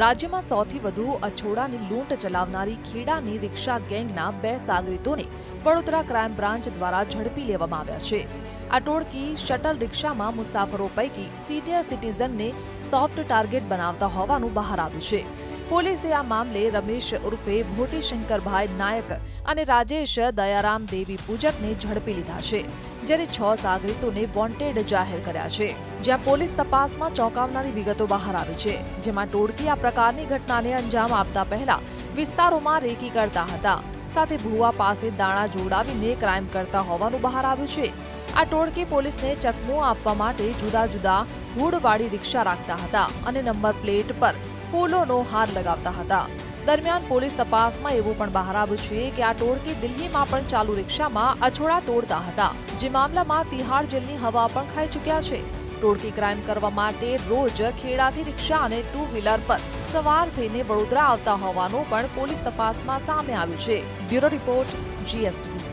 રાજ્યમાં સૌથી વધુ અછોડાની લૂંટ ચલાવનારી ખેડાની રિક્ષા ગેંગના બે સાગરીતોને વડોદરા ક્રાઇમ બ્રાન્ચ દ્વારા ઝડપી લેવામાં આવ્યા છે. આ ટોળકી શટલ રિક્ષામાં મુસાફરો પૈકી સિનિયર સિટીઝનને સોફ્ટ ટાર્ગેટ બનાવતા હોવાનું બહાર આવ્યું છે. પોલીસે આ મામલે રમેશ ઉર્ફે મોટી શંકરભાઈ નાયક અને રાજેશ દયારામ દેવી પૂજકને ઝડપી લીધા છે જ્યારે છ સાગરીતોને વોન્ટેડ જાહેર કર્યા છે. જ્યાં પોલીસ તપાસમાં ચોંકાવનારી વિગતો બહાર આવી છે, જેમાં ટોળકી આ પ્રકારની ઘટનાને અંજામ આપતા પહેલા વિસ્તારોમાં રેકી કરતા હતા. સાથે ભુવા પાસે દાણા જોડાવીને ક્રાઇમ કરતા હોવાનું બહાર આવ્યું છે. આ ટોળકી પોલીસને ચકમો આપવા માટે જુદા જુદા હુડવાળી રિક્ષા રાખતા હતા અને નંબર પ્લેટ પર ફૂલોનો હાર લગાવતા હતા. દરમિયાન પોલીસ તપાસમાં એવું પણ બહાર આવ્યું છે કે આ ટોળકી દિલ્હીમાં પણ ચાલુ રિક્ષામાં અછોડા તોડતા હતા, જે મામલામાં તિહાડ જેલની હવા પણ ખાઈ ચૂક્યા છે. ટોળકી ક્રાઇમ કરવા માટે રોજ ખેડાથી રિક્ષા અને ટુ વ્હીલર પર સવાર થઈને વડોદરા આવતા હોવાનું પણ પોલીસ તપાસમાં સામે આવ્યું છે. Bureau report, GSTV.